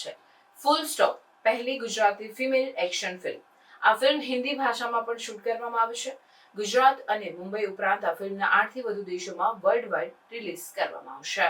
છે. Full stop પહેલી Gujarati female action film આ ફિલ્મ હિન્દી ભાષામાં પણ શૂટ કરવામાં આવી છે. ગુજરાત અને મુંબઈ ઉપરાંત આ ફિલ્મના આઠથી વધુ દેશોમાં વર્લ્ડ વાઇડ રિલીઝ કરવામાં આવશે.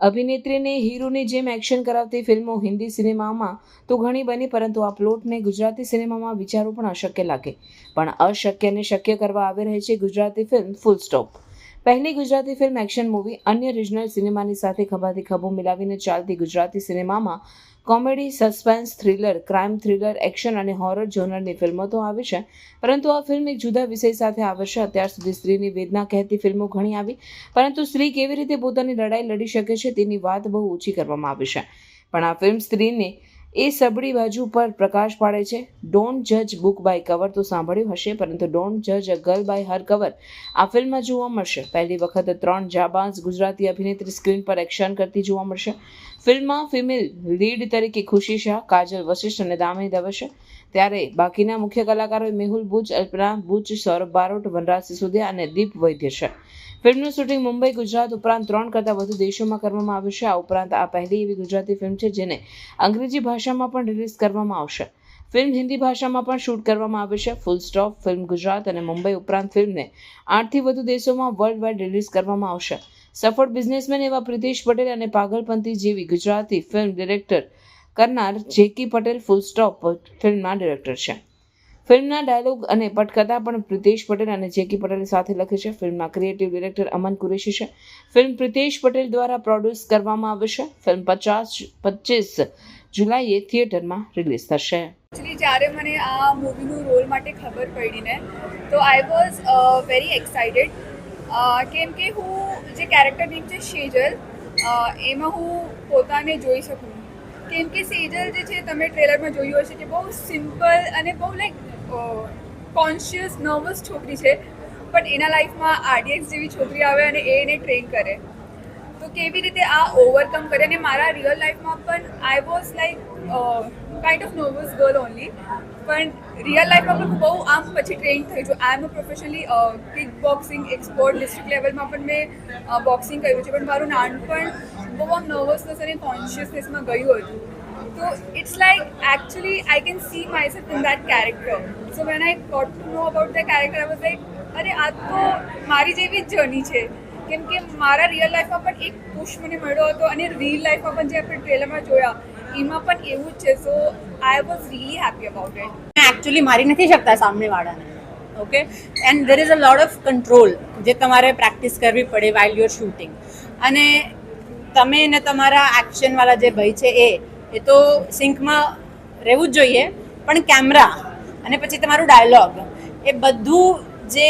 અભિનેત્રીને, હીરોની જેમ એક્શન કરાવતી ફિલ્મો હિન્દી સિનેમામાં તો ઘણી બની, પરંતુ આ પ્લોટને ગુજરાતી સિનેમામાં વિચારવું પણ અશક્ય લાગે. પણ અશક્યને શક્ય કરવા આવી રહી છે ગુજરાતી ફિલ્મ ફૂલ સ્ટોપ પહેલી ગુજરાતી ફિલ્મ એક્શન મૂવી અન્ય રિજનલ સિનેમાની સાથે ખભાથી ખભો મિલાવીને ચાલતી ગુજરાતી સિનેમામાં comedy, suspense, thriller, crime, thriller, action અને હોરર જોનરની ફિલ્મો તો આવી છે. પરંતુ આ ફિલ્મ એક જુદા વિષય સાથે આવે છે. અત્યાર સુધી સ્ત્રીની વેદના કહેતી ફિલ્મો ઘણી આવી. પરંતુ સ્ત્રી કેવી રીતે પોતાની લડાઈ લડી શકે છે તેની વાત બહુ ઓછી કરવામાં આવી છે. પણ આ ફિલ્મ સ્ત્રીને એ સબળી બાજુ પર પ્રકાશ પાડે છે. ડોન્ટ જજ બુક બાય કવર તો સાંભળ્યું હશે, પરંતુ ડોન્ટ જજ a girl by her cover આ ફિલ્મમાં જોવા મળશે. પહેલી વખત ત્રણ જાબાન્સ ગુજરાતી અભિનેત્રી સ્ક્રીન પર એક્શન કરતી જોવા મળશે. ફિલ્મમાં ફિમેલ લીડ તરીકે ખુશી શાહ, કાજલ વશિષ્ઠ અને દામિની દવે છે. ત્યારે બાકીના મુખ્ય કલાકારો મેહુલ ભુજ, અલ્પના બુચ સૌરભ બારોટ, વનરાજ સિસોદિયા અને દીપ વૈદ્ય છે ફિલ્મનું શૂટિંગ મુંબઈ, ગુજરાત ઉપરાંત ત્રણ કરતાં વધુ દેશોમાં કરવામાં આવ્યું છે. આ ઉપરાંત આ પહેલી એવી ગુજરાતી ફિલ્મ છે જેને અંગ્રેજી ભાષામાં પણ રિલીઝ કરવામાં આવશે. ફિલ્મ હિન્દી ભાષામાં પણ શૂટ કરવામાં આવી છે. ફૂલ સ્ટોપ, ફિલ્મ ગુજરાત અને મુંબઈ ઉપરાંત ફિલ્મને આઠથી વધુ દેશોમાં વર્લ્ડ વાઇડ રિલીઝ કરવામાં આવશે. સફળ બિઝનેસમેન એવા પ્રિતેશ પટેલ અને પાગલપંથી જેવી ગુજરાતી ફિલ્મ ડિરેક્ટર કરનાર જેકી પટેલ ફૂલ સ્ટોપ ફિલ્મના ડિરેક્ટર છે. ફિલ્મના ડાયલોગ અને પટકથા પણ પ્રિતેશ પટેલ અને જેકી પટેલ સાથે લખી છે. ફિલ્મના ક્રિએટિવ ડિરેક્ટર અમન કુરેશી છે. ફિલ્મ પ્રિતેશ પટેલ દ્વારા પ્રોડ્યુસ કરવામાં આવશે ફિલ્મ પચાસ, પચીસ જુલાઈએ થિયેટરમાં રિલીઝ થશે. જ્યારે મને આ મૂવીનું રોલ માટે ખબર પડી ને, તો આઈ વોઝ વેરી એક્સાઇટેડ કેમ કે હું જે કેરેક્ટર નેમ છે શેજલ એમાં હું પોતાને જોઈ શકું. કેમ કે સેજલ જે છે, તમે ટ્રેલરમાં જોયું હશે કે બહુ સિમ્પલ અને બહુ લાઈક કોન્શિયસ નર્વસ છોકરી છે. પણ એના લાઈફમાં આરડીએક્સ જેવી છોકરી આવે અને એ એને ટ્રેન કરે. તો કેવી રીતે આ ઓવરકમ કરે? અને મારા રિયલ લાઈફમાં પણ I was like kind of nervous girl only પણ રિયલ લાઈફમાં પણ બહુ આમ પછી ટ્રેન થઈ છું I am a professionally kick boxing export district લેવલમાં પણ મેં બોક્સિંગ કર્યું છે. પણ મારું નાનપણ બહુ આમ નર્વસનેસ અને કોન્શિયસનેસમાં ગયું હતું. તો it's like actually I can see my self in that character so when I got to know about the character I was like અરે, આ તો મારી જેવી જ જર્ની છે. કેમ કે મારા રિયલ લાઈફમાં પણ એક પુશ મને મળ્યો હતો અને રિયલ લાઈફમાં પણ જે આપણે ટ્રેલરમાં જોયા, એમાં પણ એવું જ છે. So I was really happy about it actually મારી નથી શકતા સામેવાળાને okay and there is a lot of control જે તમારે પ્રેક્ટિસ કરવી પડે વાઇલ યુર શૂટિંગ અને તમે ને તમારા એક્શનવાળા જે ભાઈ છે એ એ તો સિંકમાં રહેવું જ જોઈએ પણ કેમેરા અને પછી તમારું ડાયલોગ એ બધું જે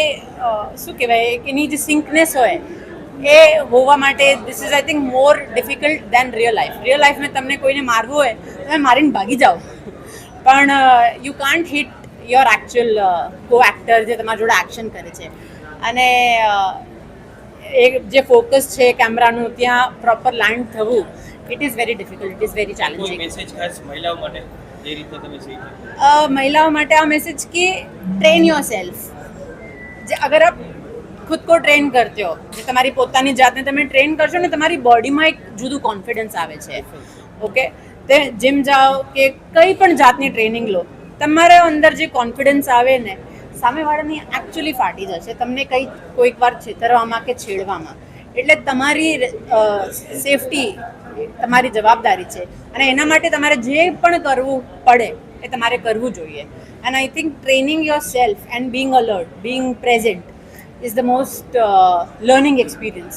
શું કહેવાય કે એની જે સિંકનેસ હોય એ હોવા માટે this is I think more difficult than real life real લાઈફમાં તમને કોઈને મારવું હોય તમે મારીને ભાગી જાઓ. પણ you can't hit your actual co actor જે તમારા જોડે એક્શન કરે છે. અને uh, એ જે ફોકસ છે કેમેરાનું ત્યાં પ્રોપર લેન્ડ થવું it is very difficult it is very challenging મહિલાઓ માટે મહિલાઓ માટે આ મેસેજ કે ટ્રેન યોર સેલ્ફ જે અગર આપ ખુદ કો ટ્રેન કરતો હો. જે તમારી પોતાની જાતને તમે ટ્રેન કરશો ને તમારી બોડીમાં એક જુદું કોન્ફિડન્સ આવે છે. ઓકે તે જીમ જાઓ કે કંઈ પણ જાતની ટ્રેનિંગ લો તમારા અંદર જે કોન્ફિડન્સ આવે ને સામેવાળાની એકચ્યુઅલી ફાટી જશે. તમને કંઈ કોઈક વાર છેતરવામાં કે છેડવામાં. એટલે તમારી સેફટી તમારી જવાબદારી છે. અને એના માટે તમારે જે પણ કરવું પડે એ તમારે કરવું જોઈએ. And I think training yourself and being alert being present is the most learning experience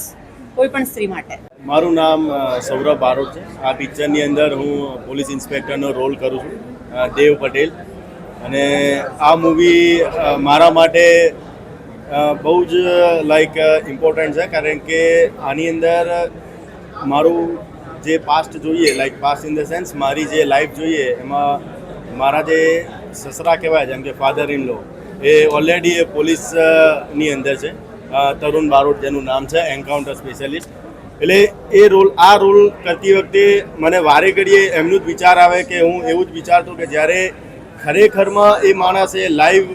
કોઈ પણ સ્ત્રી માટે. મારું નામ સૌરભ બારોટ છે. આ પિક્ચરની અંદર હું પોલીસ ઇન્સ્પેક્ટરનો રોલ કરું છું દેવ પટેલ. અને આ મૂવી મારા માટે બહુ જ લાઈક ઇમ્પોર્ટન્ટ છે. કારણ કે આની અંદર મારું જે પાસ્ટ જોઈએ like past in the sense મારી જે લાઈફ જોઈએ, એમાં મારા જે સસરા કહેવાય, જેમ કે ફાધર ઇન લો એ ઓલરેડી એ પોલીસની અંદર છે. તરુણ બારોટ જેનું નામ છે એન્કાઉન્ટર સ્પેશિયલિસ્ટ એટલે એ રોલ, આ રોલ કરતી વખતે મને વારે ઘડીએ એમનું જ વિચાર આવે કે હું એવું જ વિચારતો કે જ્યારે ખરેખરમાં એ માણસે લાઈવ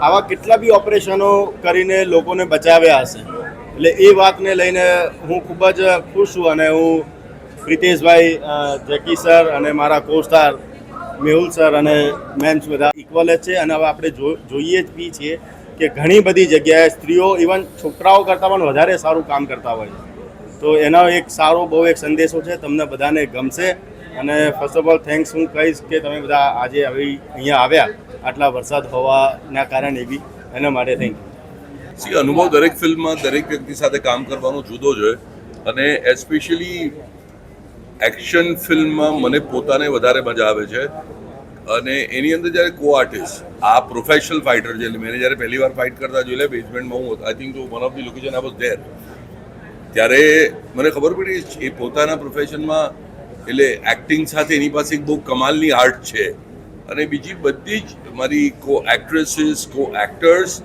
આવા કેટલા બી ઓપરેશનો કરીને લોકોને બચાવ્યા હશે. એટલે એ વાતને લઈને હું ખૂબ જ ખુશ છું અને હું પ્રિતેશભાઈ જેકી સર અને મારા કો સ્ટાર મેહુલ સર અને મેમ્સ બધા ઇક્વલ જ છે. અને હવે આપણે જોઈએ જ બી છીએ કે ઘણી બધી જગ્યાએ સ્ત્રીઓ ઇવન છોકરાઓ કરતાં પણ વધારે સારું કામ કરતા હોય છે. તો એનો એક સારો બહુ એક સંદેશો છે. તમને બધાને ગમશે. અને ફર્સ્ટ ઓફ ઓલ થેન્ક્સ હું કહીશ કે તમે બધા આજે આવી, અહીંયા આવ્યા. આટલા વરસાદ હોવાના કારણે બી એના માટે થેન્ક યુ અનુભવ દરેક ફિલ્મમાં દરેક વ્યક્તિ સાથે કામ કરવાનો જુદો જ હોય. અને એસ્પેશિયલી એક્શન ફિલ્મમાં મને પોતાને વધારે મજા આવે છે. અને એની અંદર જ્યારે કો આર્ટિસ્ટ આ પ્રોફેશનલ ફાઇટર છે મેં જ્યારે પહેલી વાર ફાઇટ કરતા જોયેલા બેઝમેન્ટમાં હું I think one of the location I was there ત્યારે મને ખબર પડી, એ પોતાના પ્રોફેશનમાં એટલે એક્ટિંગ સાથે એની પાસે એક બહુ કમાલની આર્ટ છે. અને બીજી બધી જ મારી કો એક્ટ્રેસીસ કો એક્ટર્સ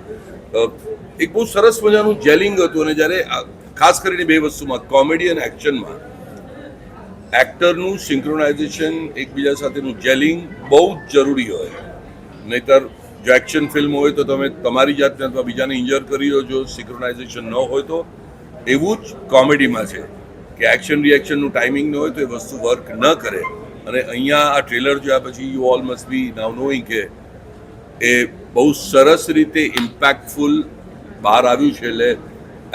એક બહુ સરસ મજાનું જેલિંગ હતું. અને જ્યારે આ- ખાસ કરીને બે વસ્તુમાં કોમેડી અને એક્શનમાં એક્ટરનું સિંક્રોનાઇઝેશન એકબીજા સાથેનું જેલિંગ બહુ જ જરૂરી હોય. નહીતર જો એક્શન ફિલ્મ હોય તો તમે તમારી જાતને અથવા બીજાને ઇન્જર કરી દો જો સિંક્રોનાઇઝેશન ન હોય તો. એવું જ કોમેડીમાં છે કે એક્શન રિએક્શનનું ટાઈમિંગ ન હોય તો એ વસ્તુ વર્ક ન કરે. અને અહીંયા આ ટ્રેલર જોયા પછી you all must be now knowing કે એ બહુ સરસ રીતે ઇમ્પેક્ટફુલ બહાર આવ્યું છે એટલે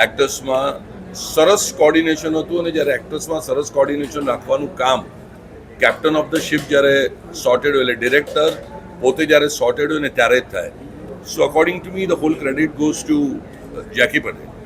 એક્ટર્સમાં સરસ કોર્ડિનેશન હતું અને જ્યારે એક્ટર્સમાં સરસ કોર્ડિનેશન રાખવાનું કામ કેપ્ટન ઓફ ધ શિપ જ્યારે સોર્ટેડ હોય, એટલે ડિરેક્ટર પોતે જ્યારે સોર્ટેડ હોય ને ત્યારે જ થાય. So according to me the whole credit goes to Jackie Patel